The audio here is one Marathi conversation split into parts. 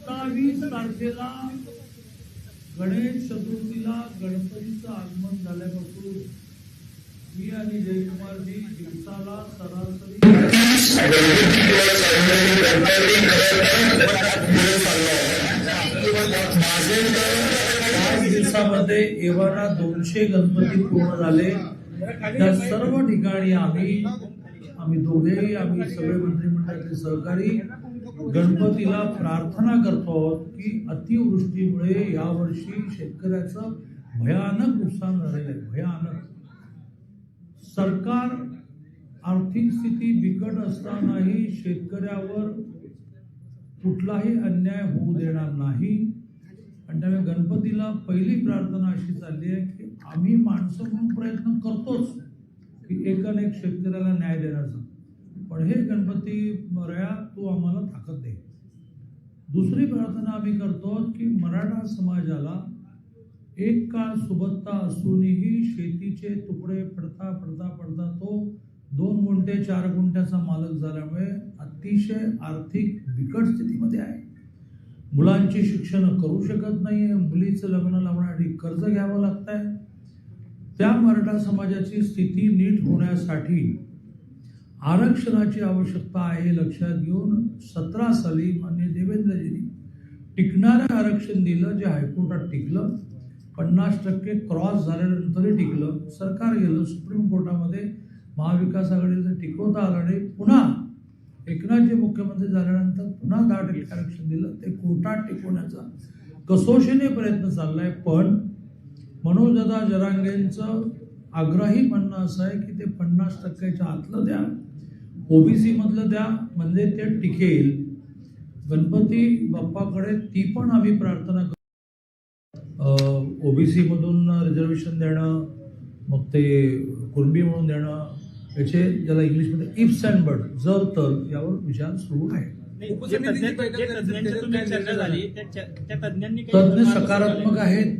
सत्तावीस तारखेला गणेश चतुर्थीला गणपतीचं आगमन झाल्यापासून मी आणि जयकुमारजी दिवसाला सरासरी पाच दिवसामध्ये एव्हाना दोनशे गणपती पूर्ण झाले. त्या सर्व ठिकाणी आम्ही आम्ही दोघेही आम्ही सगळे मंत्रिमंडळाचे सहकारी गणपतीला प्रार्थना करतो आहोत की अतिवृष्टीमुळे यावर्षी शेतकऱ्याचं भयानक नुकसान झालेलं आहे भयानक. सरकार आर्थिक स्थिती बिकट असतानाही शेतकऱ्यावर कुठलाही अन्याय होऊ देणार नाही. आणि त्यामुळे गणपतीला पहिली प्रार्थना अशी चालली आहे की आम्ही माणसं म्हणून प्रयत्न करतोच की एकान एक शेतकऱ्याला न्याय देण्याचा. पण हे गणपती बऱ्या तू आम्हाला ताकद दे. दुसरी प्रार्थना आम्ही करतो की मराठा समाजाला एक काळ सुबत्ता असूनही शेतीचे तुकडे पडता पडता पडता तो दोन गुंठे चार गुंठ्याचा मालक झाल्यामुळे अतिशय आर्थिक बिकट स्थितीमध्ये आहे. मुलांची शिक्षण करू शकत नाही आहे मुलीचं लग्न लावण्यासाठी कर्ज घ्यावं लागत आहे त्या मराठा समाजाची स्थिती नीट होण्यासाठी आरक्षणाची आवश्यकता आहे लक्षात घेऊन सतरा साली मान्य देवेंद्रजींनी टिकणारं आरक्षण दिलं जे हायकोर्टात टिकलं. पन्नास टक्के क्रॉस झाल्यानंतरही टिकलं. सरकार गेलं सुप्रीम कोर्टामध्ये महाविकास आघाडीचं टिकवता आलं नाही. पुन्हा एकनाथजी मुख्यमंत्री झाल्यानंतर पुन्हा दहा टक्के आरक्षण दिलं. ते कोर्टात टिकवण्याचा कसोशीने प्रयत्न चालला आहे पण मनोजदा जरांगेंचं आग्रही म्हणणं असं आहे की ते पन्नास टक्क्याच्या आतलं द्या. ओबीसी मधलं द्या म्हणजे ते टिकेल गणपती बाप्पाकडे ती पण आम्ही प्रार्थना ओबीसी मधून रिझर्वेशन देणं मग ते कुणबी म्हणून देणं याचे ज्याला इंग्लिशमध्ये इफ्स अँड बट जर तर यावर विचार सुरू आहे. तज्ञ- जे तज्ञांची तुम्ही चर्चा झाली त्या च- त्या तज्ञांनी काही तज्ञ तुम्हाला सकारात्मक आहेत.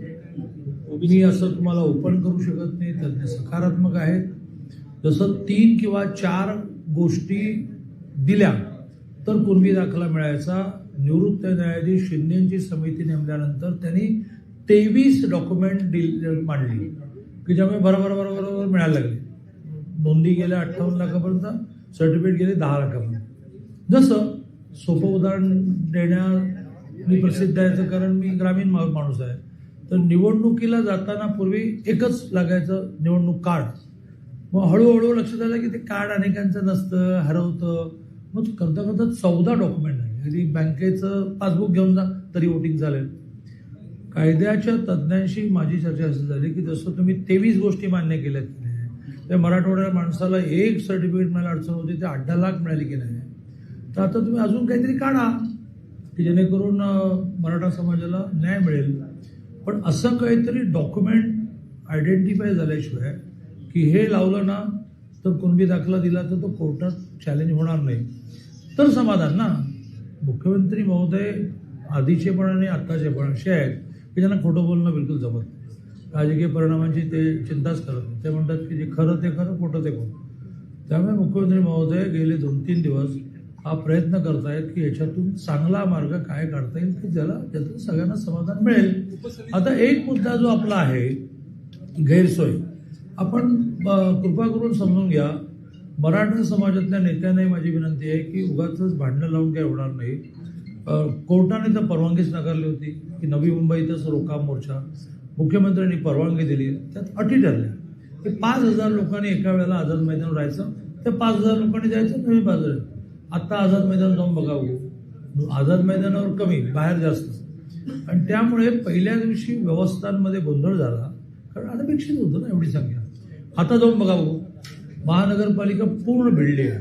मी असं तुम्हाला ओपन करू शकत नाही. तज्ञ सकारात्मक आहेत. जसं तीन किंवा चार गोष्टी दिल्या तर कुणबी दाखला मिळायचा. निवृत्त न्यायाधीश शिंदेची समिती नेमल्यानंतर त्यांनी तेवीस डॉक्युमेंट दिल मांडली की ज्यामुळे बरोबर बरोबर बरोबर मिळायला लागले. नोंदी गेल्या अठ्ठावन्न लाखापर्यंत सर्टिफिकेट गेले दहा लाखापर्यंत. जसं सोपं उदाहरण देण्या मी प्रसिद्ध आहे कारण मी ग्रामीण माणूस आहे. तर निवडणुकीला जाताना पूर्वी एकच लागायचं निवडणूक कार्ड मग हळूहळू लक्षात आलं की ते कार्ड अनेकांचं नसतं हरवतं. मग करता करता चौदा डॉक्युमेंट आहे अगदी बँकेचं पासबुक घेऊन जा तरी वोटिंग चालेल. कायद्याच्या तज्ज्ञांशी माझी चर्चा अशी झाली की जसं तुम्ही तेवीस गोष्टी मान्य केल्यात की नाही त्या मराठवाड्या माणसाला एक सर्टिफिकेट मला अडचण होती ते अठरा लाख मिळाली की नाही. तर आता तुम्ही अजून काहीतरी काढा की जेणेकरून मराठा समाजाला न्याय मिळेल. पण असं काहीतरी डॉक्युमेंट आयडेंटिफाय झाल्याशिवाय की हे लावलं ना तर कुणबी दाखला दिला तर तो कोर्टात चॅलेंज होणार नाही. तर समाधान ना. मुख्यमंत्री महोदय आधीचे पण आणि आत्ताचे पण असे आहेत की ज्यांना खोटं बोलणं बिलकुल जमत नाही. राजकीय परिणामांची ते चिंताच करत नाही. ते म्हणतात की जे खरं ते खरं खोटं ते खोटं. त्यामुळे मुख्यमंत्री महोदय गेले दोन तीन दिवस हा प्रयत्न करतायत की याच्यातून चांगला मार्ग काय काढता येईल की ज्याला त्यातून सगळ्यांना समाधान मिळेल. आता एक मुद्दा जो आपला आहे गैरसोय. आपण कृपा करून समजून घ्या मराठा समाजातल्या नेत्यांनाही माझी विनंती आहे की उगाच भांडणं लावून काही होणार नाही. कोर्टाने तर परवानगीच नाकारली होती की नवी मुंबईतच रोका मोर्चा. मुख्यमंत्र्यांनी परवानगी दिली. त्यात अटी ठरल्या. की पाच हजार लोकांनी एका वेळेला आझाद मैदान राहायचं. त्या पाच हजार लोकांनी जायचं नवी बाजार आत्ता आझाद मैदान जाऊन बघावं. आझाद मैदानावर कमी बाहेर जास्त. आणि त्यामुळे पहिल्या दिवशी व्यवस्थांमध्ये गोंधळ झाला. कारण अनपेक्षित होतं ना एवढी संख्या. आता जाऊन बघावं महानगरपालिका पूर्ण भिडली आहे.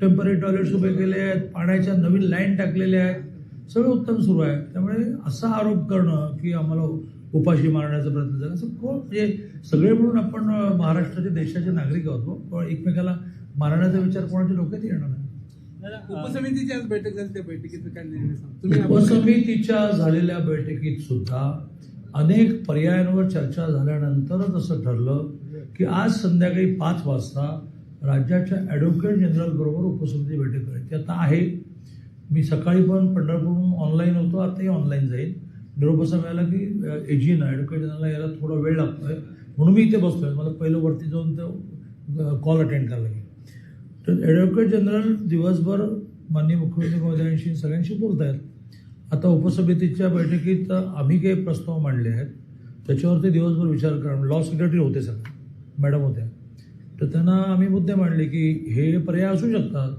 टेंपररी टॉयलेट्स उभे केले आहेत पाण्याच्या नवीन लाईन टाकलेल्या आहेत. सगळं उत्तम सुरू आहे. त्यामुळे असा आरोप करणं की आम्हाला उपाशी मारण्याचा प्रयत्न झाला. असं कोण म्हणजे सगळे म्हणून आपण महाराष्ट्राचे देशाचे नागरिक आहोत हो. पण एकमेकाला मारण्याचा विचार कोणाच्या डोक्यात येणार नाही. बैठक झाली. त्या काय निर्णय उपसमितीच्या झालेल्या बैठकीत सुद्धा अनेक पर्यायांवर चर्चा झाल्यानंतरच असं ठरलं की आज संध्याकाळी पाच वाजता राज्याच्या ॲडव्होकेट जनरलबरोबर उपसमिती बैठक करायची. आता आहे मी सकाळी पण पंढरपूरहून ऑनलाईन होतो आताही ऑनलाईन जाईल. निरोप असा मिळाला की एजीन ॲडव्होकेट जनरलला यायला थोडा वेळ लागतोय. म्हणून मी इथे बसतोय. मला पहिलं वरती जाऊन तो कॉल अटेंड करायला लागेल. तर ॲडव्होकेट जनरल दिवसभर माननीय मुख्यमंत्री महोदयांशी सगळ्यांशी बोलत आहेत आता उपसमितीच्या बैठकीत आम्ही काही प्रस्ताव मांडले आहेत. त्याच्यावर ते दिवसभर विचार करा. लॉ सेक्रेटरी होते सगळे. मॅडम होत्या. तर त्यांना आम्ही मुद्दे मांडले की हे पर्याय असू शकतात.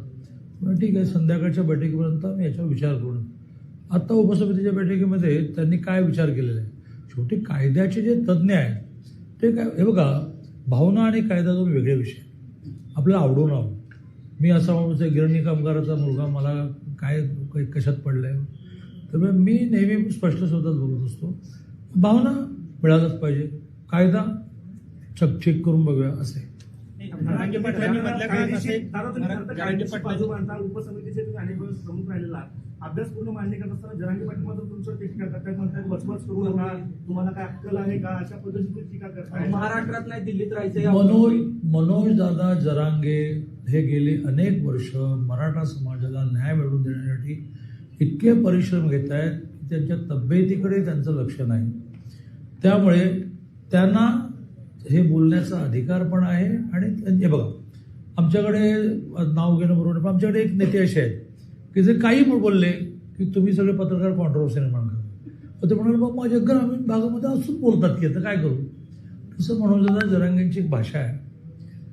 ठीक आहे संध्याकाळच्या बैठकीपर्यंत आम्ही याच्यावर विचार करू आत्ता उपसमितीच्या बैठकीमध्ये त्यांनी काय विचार केलेला? आहे शेवटी कायद्याचे जे तज्ज्ञ आहेत ते काय हे बघा भावना आणि कायदा दोन वेगळे विषय. आपल्याला आवडून आवड मी असा माणूस आहे गिरणी कामगाराचा मुलगा मला काय काही कशात पडलं आहे त्यामुळे मी नेहमी स्पष्ट शब्दात बोलत असतो. भावना मिळालंच पाहिजे. कायदा चक चेक करून बघूया असे उपसमितीचे अनेक वेळेस प्रमुख राहिलेला आहात. अभ्यास पूर्ण मान्य करत असताना जरांगे पाटील मात्र तुमचं टीका करतात. म्हणतात वचवच करू नका. तुम्हाला काय अक्कल आहे का? अशा पद्धतीची टीका करताय महाराष्ट्रात नाही दिल्लीत राहायचं मनोज मनोज दादा जरांगे हे गेली अनेक वर्ष मराठा समाजाला न्याय मिळवून देण्यासाठी इतके परिश्रम घेत आहेत की त्यांच्या तब्येतीकडे त्यांचं लक्ष नाही. त्यामुळे त्यांना हे बोलण्याचा अधिकार पण आहे आणि हे बघा आमच्याकडे नाव घेणं बरोबर पण आमच्याकडे एक नेते असे आहेत की जे काही बोलले की तुम्ही सगळे पत्रकार कॉन्ट्रोवर्सी निर्माण करा. ते म्हणाले बघ माझ्या ग्रामीण भागामध्ये असून बोलतात की आता काय करू? तसं मनोजदादा जरांगेंची एक भाषा आहे.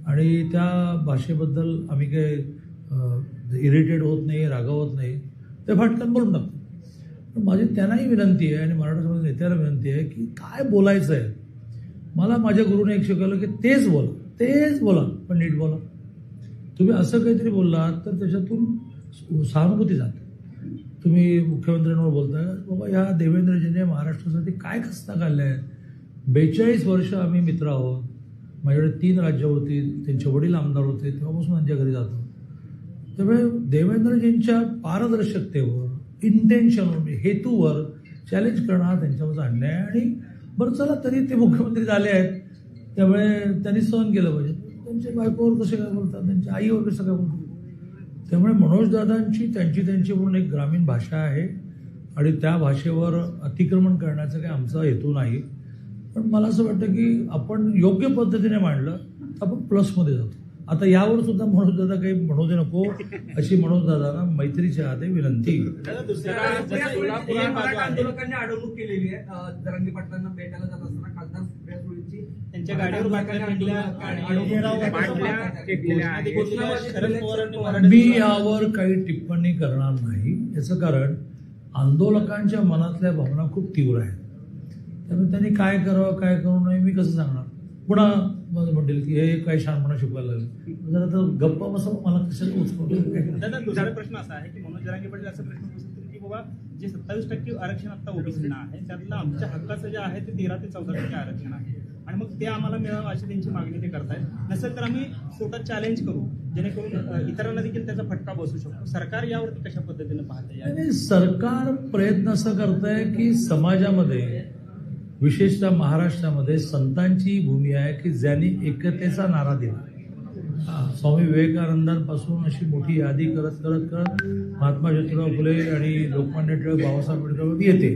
आणि त्या भाषेबद्दल आम्ही काही इरिटेट होत नाही रागावत नाही. ते फाटकन बोलून टाकतो पण माझी त्यांनाही विनंती आहे आणि मराठा समाज नेत्याला विनंती आहे की काय बोलायचं आहे मला माझ्या गुरुने एक शिकवलं की तेच बोला तेच बोला पण नीट बोला. तुम्ही असं काहीतरी बोललात तर त्याच्यातून सहानुभूती जाते. तुम्ही मुख्यमंत्र्यांवर बोलताय बाबा ह्या देवेंद्रजीने महाराष्ट्रासाठी काय खस्ता काढल्या? आहेत बेचाळीस वर्ष आम्ही मित्र आहोत. माझ्याकडे तीन राज्य होती त्यांचे वडील आमदार होते तेव्हापासून त्यांच्या घरी जातो. त्यामुळे देवेंद्रजींच्या पारदर्शकतेवर इंटेन्शनवर हेतूवर चॅलेंज करणं हा त्यांच्यामध्ये अन्याय आहे आणि बरं चला तरी ते मुख्यमंत्री झाले आहेत. त्यामुळे त्यांनी सहन केलं पाहिजे. त्यांच्या बायकोवर कसे काय बोलतात? त्यांच्या आईवर कसं काय बोलतात? त्यामुळे मनोजदादांची त्यांची त्यांची म्हणून एक ग्रामीण भाषा आहे. आणि त्या भाषेवर अतिक्रमण करण्याचा काही आमचा हेतू नाही. पण मला असं वाटतं की आपण योग्य पद्धतीने मांडलं तर आपण प्लसमध्ये जातो. आता यावर सुद्धा मनोजदादा काही म्हणू दे नको अशी मनोजदादांना मैत्रीच्या हाते विनंती. दादा. आंदोलकांनी अडवणूक केलेली आहे. जरांगे पाटलांना भेटायला जात असताना खासदार सुप्रिया सुळेंची त्यांच्या गाडीवर मी यावर काही टिप्पणी करणार नाही. याचं कारण आंदोलकांच्या मनातल्या भावना खूप तीव्र आहेत. त्यामुळे त्यांनी काय करावं काय करू नये मी कसं सांगणार? पुन्हा मला म्हणतील की हे काय शहाणपणा शिकवायला लागले. जरा तर गप्पा बसा मला कशाला उचकवतो दादा दुसरा प्रश्न असा आहे की मनोज जरांगे पाटील असा प्रश्न उपस्थित की बाबा जे सत्तावीस टक्के आरक्षण आता ओबीसीना आहे त्यातलं आमच्या हक्काचं जे आहे ते तेरा ते चौदा टक्के आरक्षण आहे. आणि मग ते आम्हाला मिळावं अशी त्यांची मागणी ते करतायत. नसेल तर आम्ही स्वतः चॅलेंज करू जेणेकरून इतरांना देखील त्याचा फटका बसू शकतो. सरकार यावरती कशा पद्धतीने पाहते सरकार प्रयत्न असं करत आहे की समाजामध्ये विशेषतः महाराष्ट्रामध्ये संतांची भूमी आहे की ज्यांनी एकतेचा नारा दिला. स्वामी विवेकानंदांपासून अशी मोठी यादी करत करत करत महात्मा ज्योतिराव फुले आणि लोकमान्य टिळक बाबासाहेब आंबेडकर येते.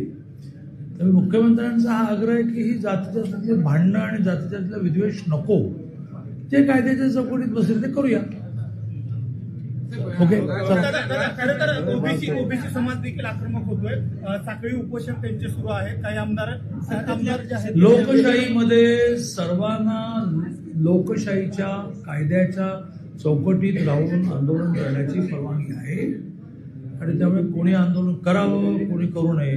त्यामुळे मुख्यमंत्र्यांचा हा आग्रह आहे की ही जातीजातीतले भांडणं आणि जातीजातीतला विद्वेष नको. जे कायद्याच्या चौकटीत बसेल ते करूया. ओके ओबीसी ओबीसी समाज देखील आक्रमक होतोय. साखळी उपोषण त्यांचे सुरू आहे. काही आमदार आमदार जे आहेत लोकशाहीमध्ये सर्वांना लोकशाहीच्या कायद्याच्या चौकटीत राहून आंदोलन करण्याची परवानगी आहे. आणि त्यामुळे कोणी आंदोलन करावं कोणी करू नये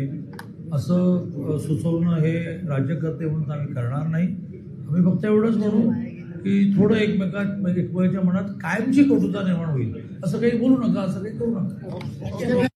असं सुचवणं हे राज्यकर्ते म्हणून आम्ही करणार नाही. आम्ही फक्त एवढंच म्हणू की थोडं एकमेकात म्हणजे मनात कायमची कटुता निर्माण होईल. असं काही बोलू नका असं काही करू नका. हो.